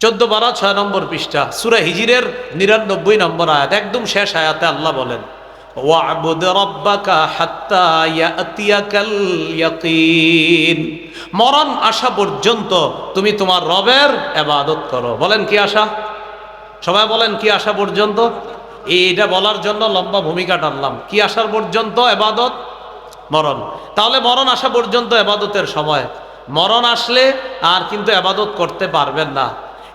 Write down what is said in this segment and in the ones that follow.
চোদ্দ বারা, ছয় নম্বর পৃষ্ঠা, সুরা হিজিরের নিরানব্বই নম্বর আয়াত, একদম শেষ আয়াতে আল্লাহ বলেন মরণ আসা পর্যন্ত তুমি তোমার রবের এবাদত করো। বলেন কি আশা সবাই বলেন কি আসা পর্যন্ত? এইটা বলার জন্য লম্বা ভূমিকা টানলাম। কি আসার পর্যন্ত? এবাদত মরণ। তাহলে মরণ আসা পর্যন্ত এবাদতের সময়। মরণ আসলে আর কিন্তু এবাদত করতে পারবেন না।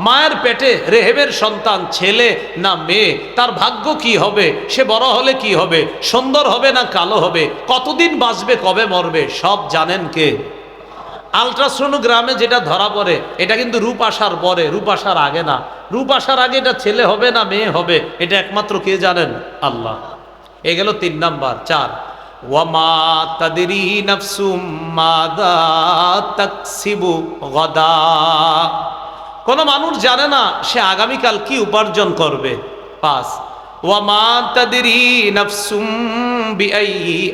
মায়ের পেটে রেহেবের সন্তান, ছেলে না মেয়ে, তার ভাগ্য কি হবে? সে বড় হলে কি হবে? সুন্দর হবে না কালো হবে? কতদিন বাঁচবে, কবে মরবে? সব জানেন কে? আলট্রাসোনোগ্রামে যেটা ধরা পড়ে, এটা কিন্তু রূপ আসার পরে রূপ আসার আগে না। রূপ আসার আগে এটা ছেলে হবে না মেয়ে হবে? এটা একমাত্র কে জানেন? আল্লাহ। এ গেল তিন নাম্বার, চার। ওয়ামা তাদেরি নাফসুম মাদা তাকসিবু গদা। কোনো মানুষ জানে না সে আগামীকাল কি উপার্জন করবে। পাঁচ, ওয়ামা তাদেরি নাফসুম বিআই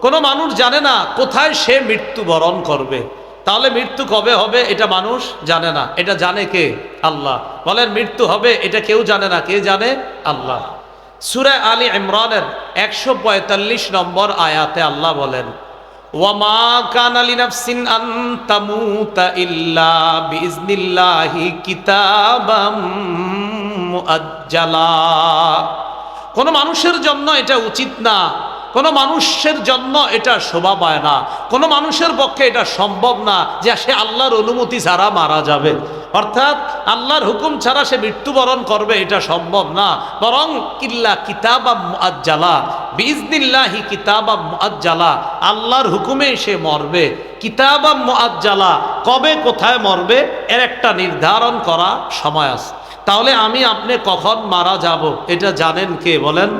কোনো মানুষ জানে না কোথায় সে মৃত্যুবরণ করবে। তাহলে মৃত্যু কবে হবে এটা মানুষ জানে না। এটা জানে কে? আল্লাহ। বলেন, মৃত্যু হবে এটা কেউ জানে না। কে জানে? আল্লাহ। সুরে আলী ইমরানের একশো পঁয়তাল্লিশ নম্বর আয়াতে আল্লাহ বলেন, ওয়ামা কান কোনো মানুষের জন্য এটা উচিত না কোনো মানুষের জন্য এটা শোভা পায় না। কোনো মানুষের পক্ষে এটা সম্ভব না যে সে আল্লাহর অনুমতি ছাড়া মারা যাবে। অর্থাৎ আল্লাহর হুকুম ছাড়া সে মৃত্যুবরণ করবে এটা সম্ভব না। বরং কিল্লা কিতাবা মুআজ্জালা বিজনিল্লাহি কিতাবা মুআজ্জালা, আল্লাহর হুকুমে সে মরবে। কিতাবা মুআজ্জালা, কবে কোথায় মরবে এর একটা নির্ধারণ করা সময় আছে। তাহলে আমি আপনি কখন মারা যাব এটা জানেন কে বলেন?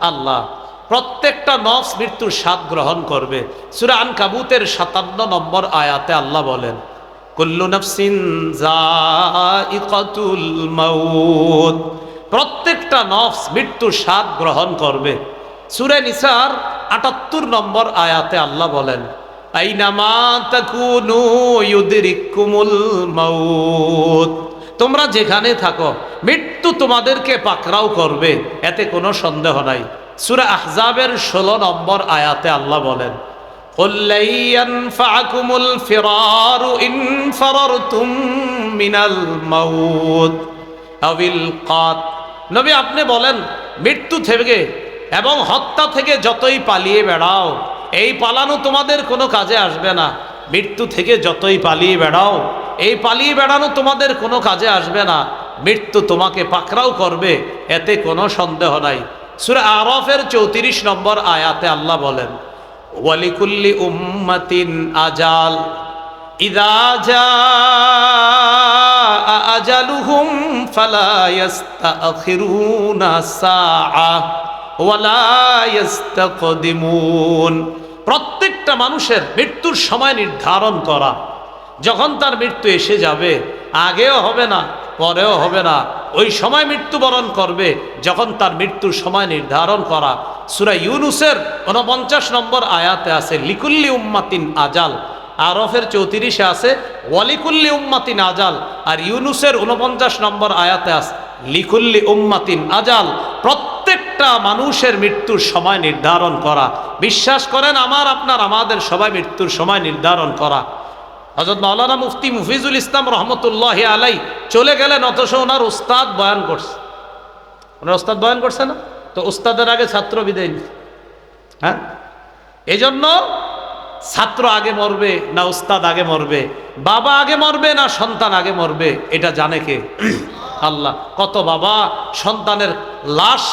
আল্লাহ। প্রত্যেকটা নফস মৃত্যুর স্বাদ গ্রহণ করবে। সুরা আন কাবুতের সাতান্ন নম্বর আয়াতে আল্লাহ বলেন, কুল্লু নফসিন প্রত্যেকটা নফস মৃত্যুর স্বাদ গ্রহণ করবে। সুরে নিসার আটাত্তর নম্বর আয়াতে আল্লাহ বলেন, আইনামা তোমরা যেখানে থাকো, মৃত্যু তোমাদেরকে পাকড়াও করবে, এতে কোনো সন্দেহ নাই। সুরা আহজাবের ষোলো নম্বর আয়াতে আল্লাহ বলেন নবী আপনি বলেন, মৃত্যু থেকে এবং হত্যা থেকে যতই পালিয়ে বেড়াও, এই পালানো তোমাদের কোনো কাজে আসবে না। মৃত্যু থেকে যতই পালিয়ে বেড়াও, এই পালিয়ে বেড়ানো তোমাদের কোনো কাজে আসবে না। মৃত্যু তোমাকে পাকড়াও করবে, এতে কোনো সন্দেহ নাই। সুরা আরফের চৌত্রিশ নম্বর আয়াতে আল্লাহ বলেন, ওয়ালিকুল্লি উম্মাতিন আজাল আজালুহুম প্রত্যেকটা মানুষের মৃত্যুর সময় নির্ধারণ করা, যখন তার মৃত্যু এসে যাবে, আগেও হবে না, পরেও হবে না ওই সময় মৃত্যুবরণ করবে যখন তার মৃত্যুর সময় নির্ধারণ করা। সুরা ইউনুসের উনপঞ্চাশ নম্বর আয়াতে আছে, লিকুল্লি উম্মাতিন আজাল। আরফের চৌত্রিশে আছে, ওয়ালিকুল্লি উম্মাতিন আজাল। আর ইউনুসের উনপঞ্চাশ নম্বর আয়াতে আছে, লিকুল্লি উম্মাতিন আজাল। প্রত্যেকটা মানুষের মৃত্যুর সময় নির্ধারণ করা। বিশ্বাস করেন আমার, আপনার, আমাদের সবাই মৃত্যুর সময় নির্ধারণ করা। হজরত মাওলানা মুফতি মুফিজুল ইসলাম রহমতুল্লাহ আলাই চলে গেলেন, অথচ ওনার উস্তাদ বয়ান করছে। ওনার উস্তাদ বয়ান করছে না? তো উস্তাদের আগে ছাত্র বিদায়। হ্যাঁ? এই জন্য ছাত্র আগে মরবে, না উস্তাদ আগে মরবে, বাবা আগে মরবে, না সন্তান আগে মরবে, এটা জানে কে? আল্লাহ। কত বাবা সন্তানের লাশ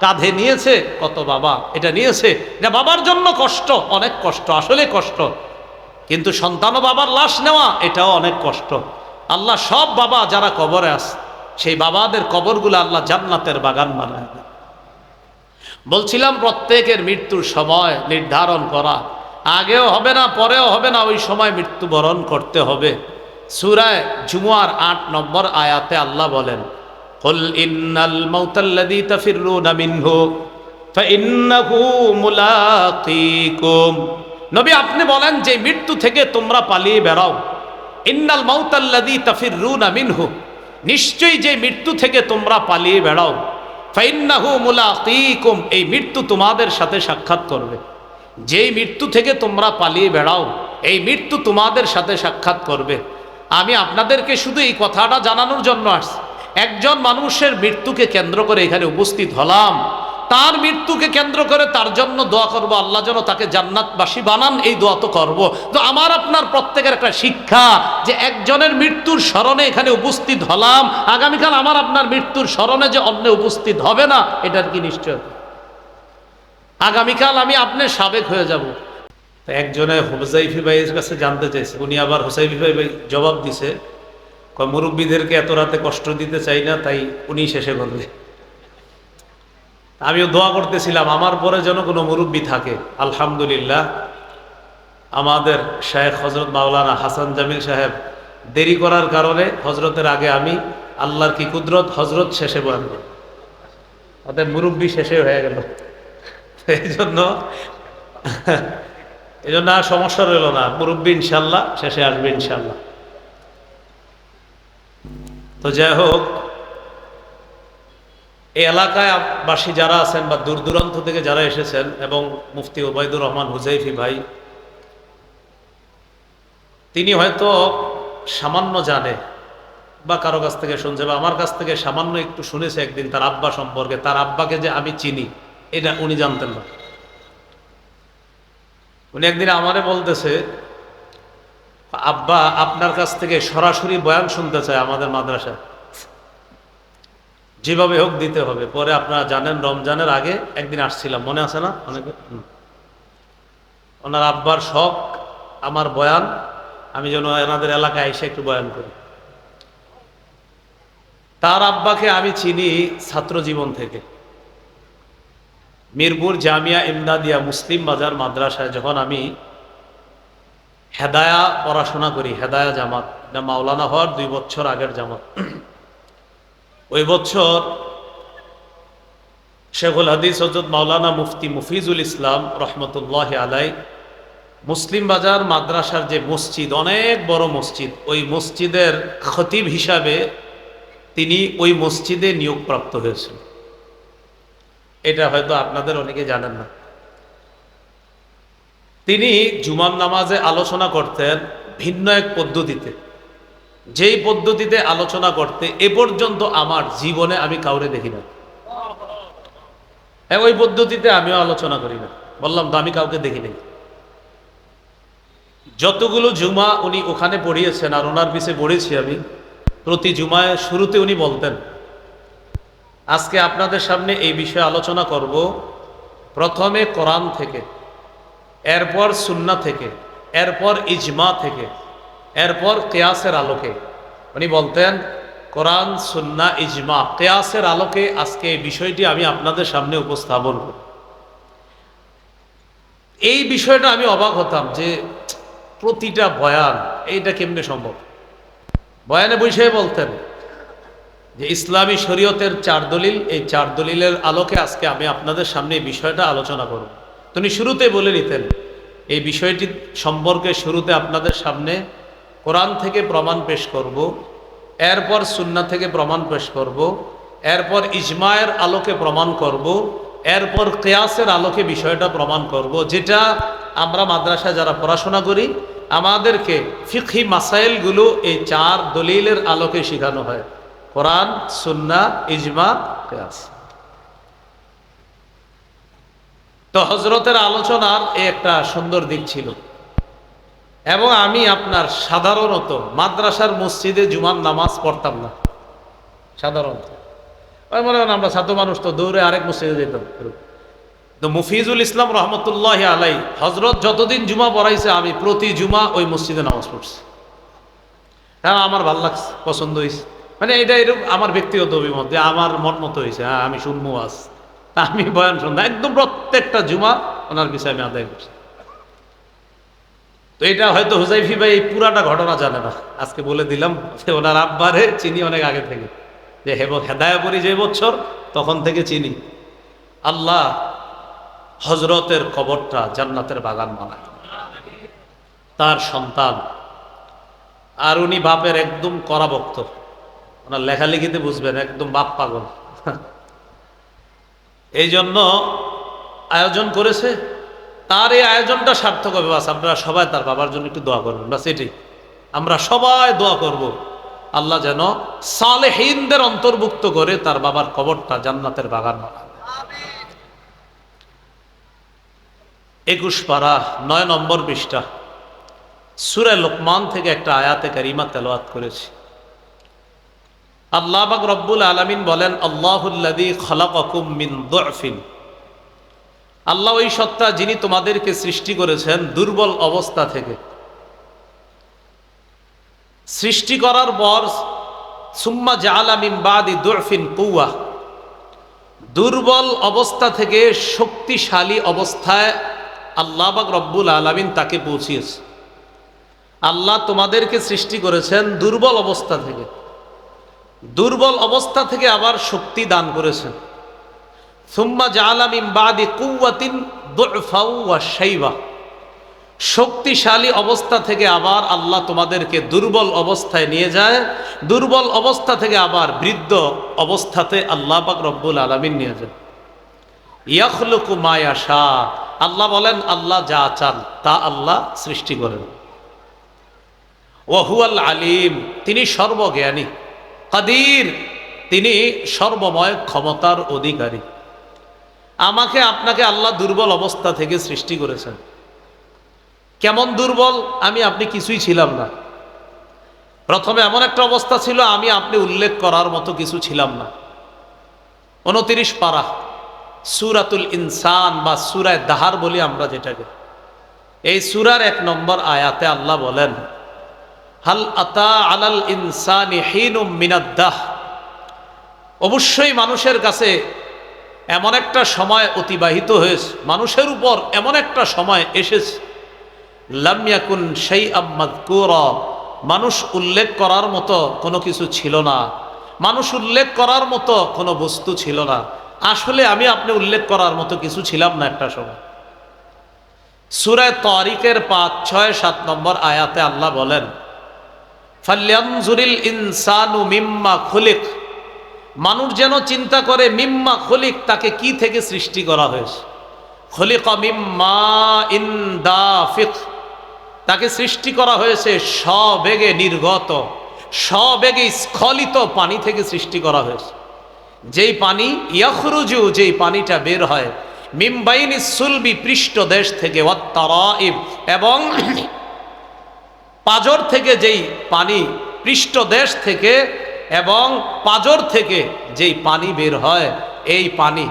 কাঁধে নিয়েছে, কত বাবা এটা নিয়েছে। এটা বাবার জন্য কষ্ট, অনেক কষ্ট আসলে কষ্ট। কিন্তু সন্তান ও বাবার লাশ নেওয়া এটাও অনেক কষ্ট আল্লাহ সব বাবা যারা কবরে আস সেই বাবাদের কবরগুলো আল্লাহ জান্নাতের বাগান বানায় দেন। বলছিলাম প্রত্যেকের মৃত্যুর সময় নির্ধারণ করা আগেও হবে না পরেও হবে না ওই সময় মৃত্যুবরণ করতে হবে সুরায় জুমুয়ার আট নম্বর আয়াতে আল্লাহ বলেন قل إن الموت الذي تفرون منه فإنه ملاقيكم নবী, আপনি বলেন যে মৃত্যু থেকে তোমরা পালিয়ে বেড়াও। ইন্নাল মাউতাল্লাযী তাফিররুনা মিনহু। নিশ্চয়ই যে মৃত্যু থেকে তোমরা পালিয়ে বেড়াও। ফাইন্নাহু মুলাকিকুম, এই মৃত্যু তোমাদের সাথে সাক্ষাৎ করবে। যেই মৃত্যু থেকে তোমরা পালিয়ে বেড়াও, এই মৃত্যু তোমাদের সাথে সাক্ষাৎ করবে। আমি আপনাদেরকে শুধু এই কথাটা জানানোর জন্য আসছি। একজন মানুষের মৃত্যুকে কেন্দ্র করে এখানে উপস্থিত হলাম। তার মৃত্যুকে কেন্দ্র করে তার জন্য দোয়া করব, আল্লাহ যেন তাকে জান্নাতবাসী বানান, এই দোয়া তো করব। তো আমার আপনার প্রত্যেকের একটা শিক্ষা যে একজনের মৃত্যুর স্মরণে এখানে উপস্থিত হলাম, আগামীকাল আমার আপনার মৃত্যুর স্মরণে যে অন্য উপস্থিত হবে না, এটার কি নিশ্চয়? আগামীকাল আমি আপনার সাবেক হয়ে যাব। একজনে হুসাইফি ভাইয়ের কাছে জানতে চাইছে, উনি আবার হুসাইফি ভাই ভাই জবাব দিছে মুরব্বীদেরকে এত রাতে কষ্ট দিতে চাই না, তাই উনি শেষে বললে আমিও দোয়া করতেছিলাম, আমার পরে যেন কোনো মুরব্বী থাকে। আলহামদুলিল্লাহ, আমাদের শাহেখ হজরত মাওলানা হাসান জামিল সাহেব দেরি করার কারণে হজরতের আগে আমি আল্লাহর কি কুদরত হজরত শেষে বয়ান করি। অতএব মুরব্বী শেষে হয়ে গেল। এই জন্য এই জন্য আর সমস্যা রইল না। মুরব্বী ইনশাল্লাহ শেষে আসবে ইনশাল্লাহ তো যাই হোক এই এলাকায় বাসী যারা আছেন বা দূর দূরান্ত থেকে যারা এসেছেন এবং মুফতি ওবায়দুর রহমান হুজাইফি ভাই, তিনি হয়তো সামান্য জানে বা কারও কাছ থেকে শুনছে বা আমার কাছ থেকে সামান্য একটু শুনেছে একদিন তার আব্বা সম্পর্কে, তার আব্বাকে যে আমি চিনি, এটা উনি জানতেন না। উনি একদিন আমারে বলতেছে, আব্বা, আপনার কাছ থেকে সরাসরি বয়ান শুনতে চায় আমাদের মাদ্রাসায়। যেভাবে হোক দিতে হবে। পরে আপনারা জানেন, রমজানের আগে একদিন আসছিলাম। মনে আছে না? অনেকে? ওনার আব্বার শখ, আমার বয়ান। আমি যেন এনাদের এলাকায় এসে একটু বয়ান করি। তার আব্বাকে আমি চিনি ছাত্র জীবন থেকে। মিরপুর জামিয়া ইমদাদিয়া মুসলিম বাজার মাদ্রাসায় যখন আমি হেদায়া পড়াশোনা করি, হেদায়া জামাত মাওলানা হওয়ার দুই বছর আগের জামাত। ওই বছর শেখুল হাদিস হজরত মাওলানা মুফতি মুফিজুল ইসলাম রহমতুল্লাহ আলাই মুসলিম বাজার মাদ্রাসার যে মসজিদ, অনেক বড় মসজিদ, ওই মসজিদের খতিব হিসাবে তিনি ওই মসজিদে নিয়োগপ্রাপ্ত হয়েছেন। এটা হয়তো আপনাদের অনেকে জানেন না। তিনি জুমান নামাজে আলোচনা করতেন ভিন্ন এক পদ্ধতিতে। যেই পদ্ধতিতে আলোচনা করতে এ পর্যন্ত আমার জীবনে আমি কাউরে দেখি না হ্যাঁ, ওই পদ্ধতিতে আমিও আলোচনা করি না বললাম তো আমি কাউকে দেখি নাই। যতগুলো জুমা উনি ওখানে পড়িয়েছেন আর ওনার পিছে পড়েছি আমি প্রতি জুমায় শুরুতে উনি বলতেন আজকে আপনাদের সামনে এই বিষয়ে আলোচনা করব। প্রথমে কোরআন থেকে এরপর সুন্না থেকে এরপর ইজমা থেকে এরপর কেয়াসের আলোকে। উনি বলতেন, কোরআন, সুন্না, ইজমা, কেয়াসের আলোকে আজকে এই বিষয়টি আমি আপনাদের সামনে উপস্থাপন করি এই বিষয়টা আমি অবাক হতাম যে প্রতিটা বয়ান, এইটা কেমনে সম্ভব? বয়ানে বসে বলতেন যে ইসলামী শরীয়তের চার দলিল, এই চার দলিলের আলোকে আজকে আমি আপনাদের সামনে এই বিষয়টা আলোচনা করব। তিনি শুরুতে বলে নিতেন, এই বিষয়টি সম্পর্কে শুরুতে আপনাদের সামনে কোরআন থেকে প্রমাণ পেশ করব, এরপর সুন্না থেকে প্রমাণ পেশ করব, এরপর ইজমায়ের আলোকে প্রমাণ করব, এরপর কেয়াসের আলোকে বিষয়টা প্রমাণ করব, যেটা আমরা মাদ্রাসায় যারা পড়াশোনা করি, আমাদেরকে ফিখি মাসাইলগুলো এই চার দলিলের আলোকে শেখানো হয়। কোরআন সুন্না ইজমা, কেয়াস। তো হজরতের আলোচনার একটা সুন্দর দিক ছিল। এবং আমি আপনার সাধারণত মাদ্রাসার মসজিদে জুমার নামাজ পড়তাম না। সাধারণত। মনে করেন আমরা ছাত্র মানুষ তো দৌড়ে আরেক মসজিদে যেতাম। তো মুফিজুল ইসলাম রহমতুল্লাহ আলাই হজরত যতদিন জুমা পড়াইছে, আমি প্রতি জুমা ওই মসজিদে নামাজ পড়ছি। হ্যাঁ আমার ভালো লাগছে, পছন্দ হয়েছে মানে এটা এরকম আমার ব্যক্তিগত অভিমত যে আমার মন মতো হয়েছে হ্যাঁ আমি শুনব আজ। আমি বয়ান শুনব একদম প্রত্যেকটা জুমা ওনার বিষয়ে আমি আদায় করছি। এটা হয়তো হুজাইফি ভাই এই পুরাটা ঘটনা জানে না। আজকে বলে দিলাম যে ওনার আব্বারে চিনি অনেক আগে থেকে। যে হেব হেদায় হেদায়াপুরি যে বছর, তখন থেকে চিনি। আল্লাহ হজরতের কবরটা জান্নাতের বাগান বানায়। তার সন্তান। আর উনি বাপের একদম করা ভক্ত। ওনার লেখালেখিতে বুঝবেন, একদম বাপ পাগল। এই জন্য আয়োজন করেছে তার এই আয়োজনটা সার্থক হবে। বাস, আপনারা সবাই তার বাবার জন্য একটু দোয়া করবেন বাস এটি আমরা সবাই দোয়া করব। আল্লাহ যেন সালেহীনদের অন্তর্ভুক্ত করে তার বাবার কবরটা জান্নাতের বাগান বানান একুশ পারা নয় নম্বর পৃষ্ঠা। সুরে লোকমান থেকে একটা আয়াতে কারিমা তেলাওয়াত করেছি। আল্লাহ বাক রব্বুল আলমিন বলেন আল্লাহুল্লাদি খলাকুম মিন দুফিন। আল্লাহ ওই সত্তা যিনি তোমাদেরকে সৃষ্টি করেছেন দুর্বল অবস্থা থেকে। সৃষ্টি করার পর সুম্মা জালামিম বাদি দুরফিন কৌয়া দুর্বল অবস্থা থেকে শক্তিশালী অবস্থায় আল্লাহ বাক রব্বুল আলমিন তাকে পৌঁছিয়েছে। আল্লাহ তোমাদেরকে সৃষ্টি করেছেন দুর্বল অবস্থা থেকে। দুর্বল অবস্থা থেকে আবার শক্তি দান করেছেন। সুম্মা জালামিম বাদি কুয়াতিন শক্তিশালী অবস্থা থেকে আবার আল্লাহ তোমাদেরকে দুর্বল অবস্থায় নিয়ে যায়, দুর্বল অবস্থা থেকে আবার বৃদ্ধ অবস্থাতে আল্লাহ পাক রব্বুল আলমিন নিয়ে যায়। ইয়াখলুকু মায়া শাহ আল্লাহ বলেন, আল্লাহ যা চান তা আল্লাহ সৃষ্টি করেন। ওহুয়াল আলিম, তিনি সর্বজ্ঞানী। কাদির, তিনি সর্বময় ক্ষমতার অধিকারী। আমাকে আপনাকে আল্লাহ দুর্বল অবস্থা থেকে সৃষ্টি করেছেন। কেমন দুর্বল? আমি আপনি কিছুই ছিলাম না। প্রথমে এমন একটা অবস্থা ছিল, আমি আপনি উল্লেখ করার মতো কিছু ছিলাম না। উনতিরিশ পারা, সুরাতুল ইনসান বা সুরায় দাহার বলি আমরা যেটাকে। এই সুরার এক নম্বর আয়াতে আল্লাহ বলেন, হাল আতা আলাল ইনসানি অবশ্যই মানুষের কাছে এমন একটা সময় অতিবাহিত হয়েছে। মানুষের উপর এমন একটা সময় এসেছে। লামিয়াকুন সেই আম্মাদ মানুষ উল্লেখ করার মতো কোনো কিছু ছিল না। মানুষ উল্লেখ করার মতো কোনো বস্তু ছিল না। আসলে আমি আপনি উল্লেখ করার মতো কিছু ছিলাম না একটা সময়। সুরায় তরিকের পাঁচ, ছয়, সাত নম্বর আয়াতে আল্লাহ বলেন ফাল্যানজুরিল ইনসানু মিম্মা খুলিক। মানুষ যেন চিন্তা করে, মিম্মা খলিক তাকে কি থেকে সৃষ্টি করা হয়েছে? খলিক মিম্মা ইন্দাফিক তাকে সৃষ্টি করা হয়েছে সবেগে নির্গত সবেগে স্খলিত পানি থেকে সৃষ্টি করা হয়েছে। যেই পানি ইয়াখরুজু, যেই পানিটা বের হয় মিমবাইনি সুলবি পৃষ্ঠ দেশ থেকে এবং পাজর থেকে যেই পানি পৃষ্ঠ দেশ থেকে এবং পাজর থেকে যেই পানি বের হয়, এই পানি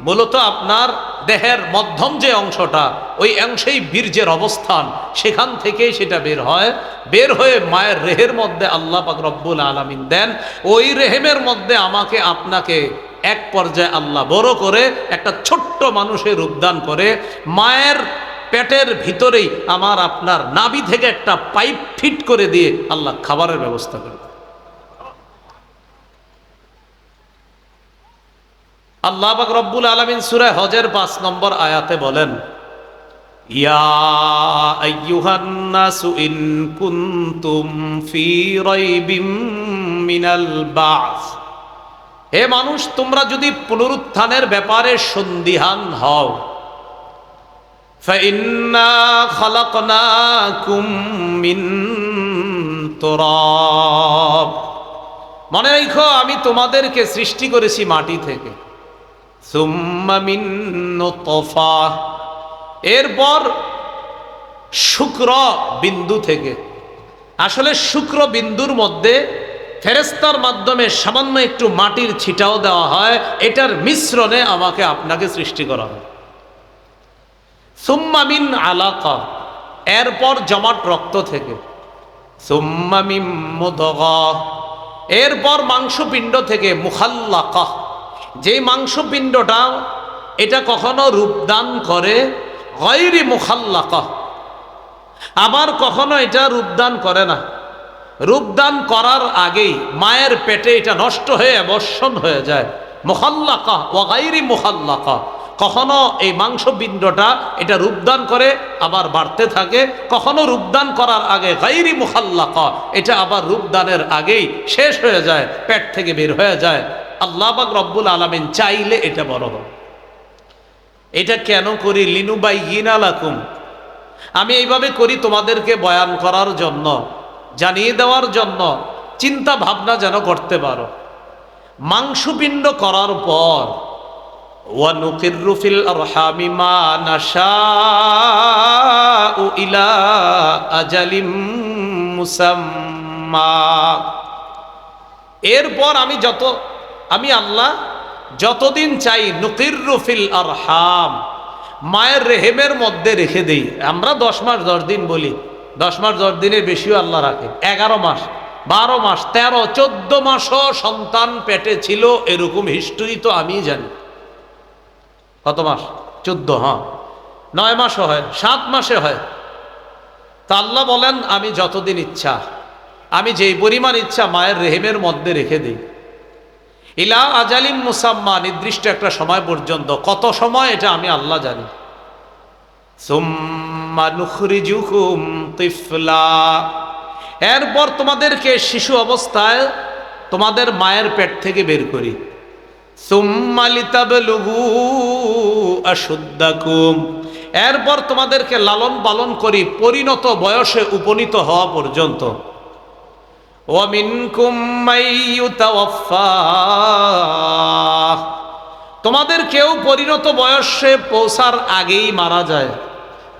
মূলত আপনার দেহের মধ্যম যে অংশটা, ওই অংশেই বীর্যের অবস্থান, সেখান থেকেই সেটা বের হয়। বের হয়ে মায়ের রেহের মধ্যে আল্লাহ পাক রব্বুল আলমিন দেন। ওই রেহেমের মধ্যে আমাকে আপনাকে এক পর্যায়ে আল্লাহ বড় করে একটা ছোট্ট মানুষের রূপদান করে। মায়ের পেটের ভিতরেই আমার আপনার নাবি থেকে একটা পাইপ ফিট করে দিয়ে আল্লাহ খাবারের ব্যবস্থা করে আল্লাহ পাক রব্বুল আলমিন সুরায় হজের পাঁচ নম্বর আয়াতে বলেন ইয়া আইয়ুহান্নাসু ইন কুনতুম ফি রাইবিম মিনাল বাস হে মানুষ তোমরা যদি পুনরুত্থানের ব্যাপারে সন্দিহান হও فإنا خلقناكم من تراب মনে রেখো আমি তোমাদেরকে সৃষ্টি করেছি মাটি থেকে এরপর শুক্র বিন্দু থেকে। আসলে শুক্র বিন্দুর মধ্যে ফেরেস্তার মাধ্যমে সামান্য একটু মাটির ছিটাও দেওয়া হয়। এটার মিশ্রণে আমাকে আপনাকে সৃষ্টি করা হয়। সুম্মামিন আলাকা। এরপর জমাট রক্ত থেকে। সুম্মামিম এরপর মাংসপিণ্ড থেকে মুখাল্লাকা। যে মাংসপিণ্ডটা এটা কখনো রূপদান করে গৈরি মুখাল্লাকা। আবার কখনো এটা রূপদান করে না। রূপদান করার আগেই মায়ের পেটে এটা নষ্ট হয়ে অবসন হয়ে যায়। মোহাল্লাকা ওয়াগাইরি মোহাল্লাকা কখনো এই মাংসপিণ্ডটা এটা রূপদান করে, আবার বাড়তে থাকে। কখনো রূপদান করার আগে গাইরি মুখাল্লাকা, এটা আবার রূপদানের আগেই শেষ হয়ে যায়, পেট থেকে বের হয়ে যায়। আল্লাহবাক রব্বুল আলমেন চাইলে এটা বড় হোক। এটা কেন করি? লিনুবাই ইনালাকুম আমি এইভাবে করি তোমাদেরকে বয়ান করার জন্য, জানিয়ে দেওয়ার জন্য, চিন্তা ভাবনা যেন করতে পারো। মাংসপিণ্ড করার পর নাশা ইলা আজালিম মুসাম্মা। এরপর আমি যত আমি আল্লাহ যতদিন চাই নুকিরুফিল আরহাম, মায়ের রেহেমের মধ্যে রেখে দেই। আমরা দশ মাস দশ দিন বলি, দশ মাস দশ দিনের বেশিও আল্লাহ রাখে। এগারো মাস, বারো মাস, তেরো, চোদ্দ মাসও সন্তান পেটে ছিল, এরকম হিস্টরি তো আমি জানি। কত মাস? চোদ্দ হ্যাঁ। নয় মাসও হয়, সাত মাসে হয়। তা আল্লাহ বলেন, আমি যতদিন ইচ্ছা, আমি যেই পরিমাণ ইচ্ছা মায়ের রেহেমের মধ্যে রেখে দিই। ইলা আজালিম মুসাম্মা, নির্দিষ্ট একটা সময় পর্যন্ত। কত সময় এটা আমি আল্লাহ জানি। এরপর তোমাদেরকে শিশু অবস্থায় তোমাদের মায়ের পেট থেকে বের করি। এরপর তোমাদেরকে লালন পালন করি, পরিণত বয়সে উপনীত হওয়া পর্যন্ত। তোমাদের কেউ পরিণত বয়সে পৌঁছার আগেই মারা যায়।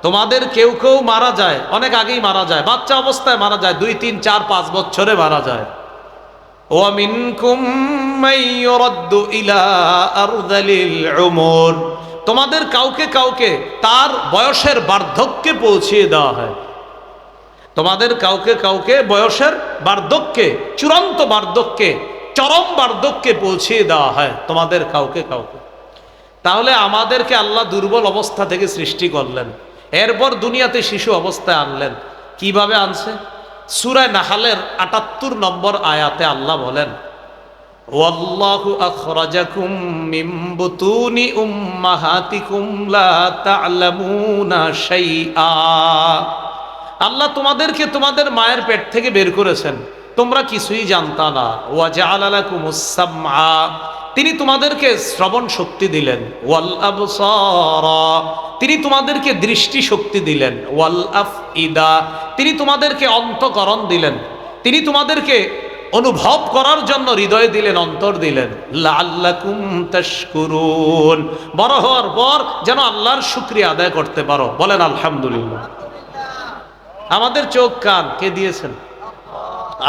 তোমাদের কেউ কেউ মারা যায়, অনেক আগেই মারা যায়, বাচ্চা অবস্থায় মারা যায়, দুই, তিন, চার, পাঁচ বছরে মারা যায়। তোমাদের কাউকে কাউকে তার বয়সের বার্ধক্যে পৌঁছিয়ে দেওয়া হয়। তোমাদের কাউকে কাউকে বয়সের বার্ধক্যে, চূড়ান্ত বার্ধক্যে, চরম বার্ধক্যে পৌঁছিয়ে দেওয়া হয়, তোমাদের কাউকে কাউকে। তাহলে আমাদেরকে আল্লাহ দুর্বল অবস্থা থেকে সৃষ্টি করলেন। এরপর দুনিয়াতে শিশু অবস্থায় আনলেন। কীভাবে আনছে? সুরায় নাহালের আটাত্তর নম্বর আয়াতে আল্লাহ বলেন, ওয়াল্লাহু আল্লাহ তোমাদেরকে তোমাদের মায়ের পেট থেকে বের করেছেন। তোমরা কিছুই জানতা না। ওয়া জাআলা লাকুমুস সামআ তিনি তোমাদেরকে শ্রবণ শক্তি দিলেন। ওয়াল আবসারা তিনি তোমাদেরকে দৃষ্টি শক্তি দিলেন। ওয়াল আফইদা তিনি তোমাদেরকে অন্তকরণ দিলেন। তিনি তোমাদেরকে অনুভব করার জন্য হৃদয় দিলেন, অন্তর দিলেন। লাল্লাকুম তাশকুরুন। বড় হওয়ার পর যেন আল্লাহর শুক্রিয়া আদায় করতে পারো। বলেন আলহামদুলিল্লাহ। আমাদের চোখ কান, কে দিয়েছেন?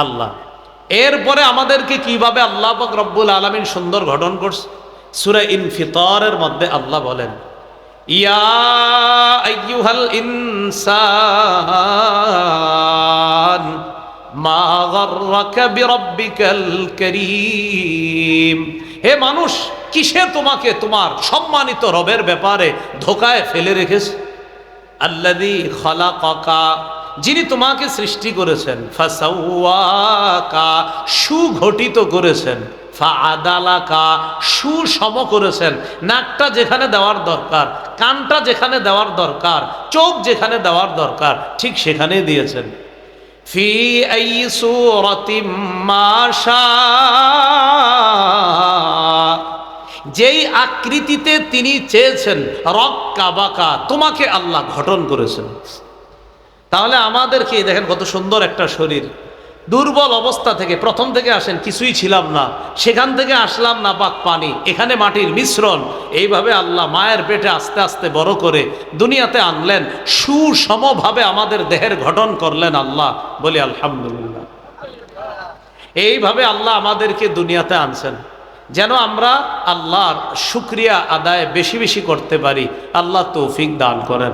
আল্লাহ। এরপরে আমাদেরকে কীভাবে আল্লাহ রব্বুল আলমিন সুন্দর গঠন করছে? সুরে ইনফিতরের মধ্যে আল্লাহ বলেন, ইয়া হে মানুষ, কিসে তোমাকে তোমার সম্মানিত রবের ব্যাপারে ধোকায় ফেলে রেখেছে? আল্লাদি খালাকাকা যিনি তোমাকে সৃষ্টি করেছেন ফাসাউয়াকা সুঘটিত করেছেন ফাদালাকা সুসম করেছেন। নাকটা যেখানে দেওয়ার দরকার, কানটা যেখানে দেওয়ার দরকার, চোখ যেখানে দেওয়ার দরকার, ঠিক সেখানে দিয়েছেন। ফি আই সুরাতিম মাশা। যেই আকৃতিতে তিনি চেয়েছেন রক্কা বাকা তোমাকে আল্লাহ গঠন করেছেন। তাহলে আমাদেরকে দেখেন কত সুন্দর একটা শরীর। দুর্বল অবস্থা থেকে প্রথম থেকে আসেন, কিছুই ছিলাম না। সেখান থেকে আসলাম না পাক পানি, এখানে মাটির মিশ্রণ। এইভাবে আল্লাহ মায়ের পেটে আস্তে আস্তে বড় করে দুনিয়াতে আনলেন, সুসমভাবে আমাদের দেহের গঠন করলেন আল্লাহ বলি আলহামদুলিল্লাহ। এইভাবে আল্লাহ আমাদেরকে দুনিয়াতে আনছেন। যেন আমরা আল্লাহর শুক্রিয়া আদায় বেশি বেশি করতে পারি, আল্লাহ তৌফিক দান করেন।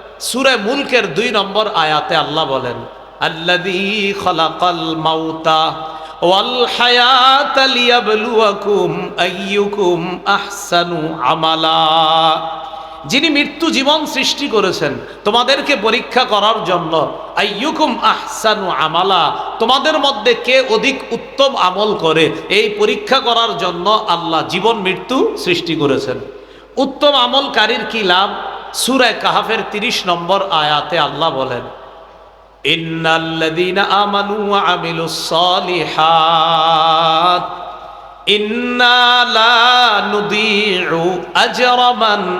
সুরে মুলকের দুই নম্বর আয়াতে আল্লাহ বলেন মাউতা আমালা। যিনি মৃত্যু জীবন সৃষ্টি করেছেন, তোমাদেরকে পরীক্ষা করার জন্য আইয়ুকুম আহসানু আমালা, তোমাদের মধ্যে কে অধিক উত্তম আমল করে, এই পরীক্ষা করার জন্য আল্লাহ জীবন মৃত্যু সৃষ্টি করেছেন। উত্তম আমলকারীর কি লাভ? সুরায় কাহাফের তিরিশ নম্বর আয়াতে আল্লাহ বলেন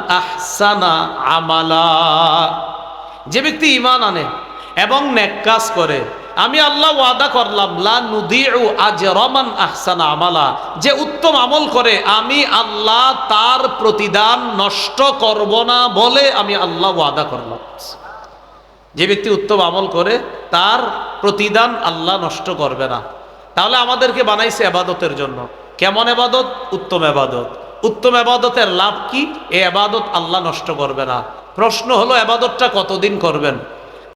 আহসানা আমালা। যে ব্যক্তি ইমান আনে এবং নেক কাজ করে আমি আল্লাহ ওয়াদা করলাম, লা নুদিউ আজরামান আহসানা আমালা। যে উত্তম আমল করে, আমি আল্লাহ তার প্রতিদান নষ্ট করব না বলে আমি আল্লাহ ওয়াদা করলাম। যে ব্যক্তি উত্তম আমল করে, তার প্রতিদান আল্লাহ নষ্ট করবে না। তাহলে আমাদেরকে বানাইছে এবাদতের জন্য। কেমন এবাদত? উত্তম এবাদত। উত্তম এবাদতের লাভ কি? এ এবাদত আল্লাহ নষ্ট করবে না। প্রশ্ন হলো, এবাদতটা কতদিন করবেন?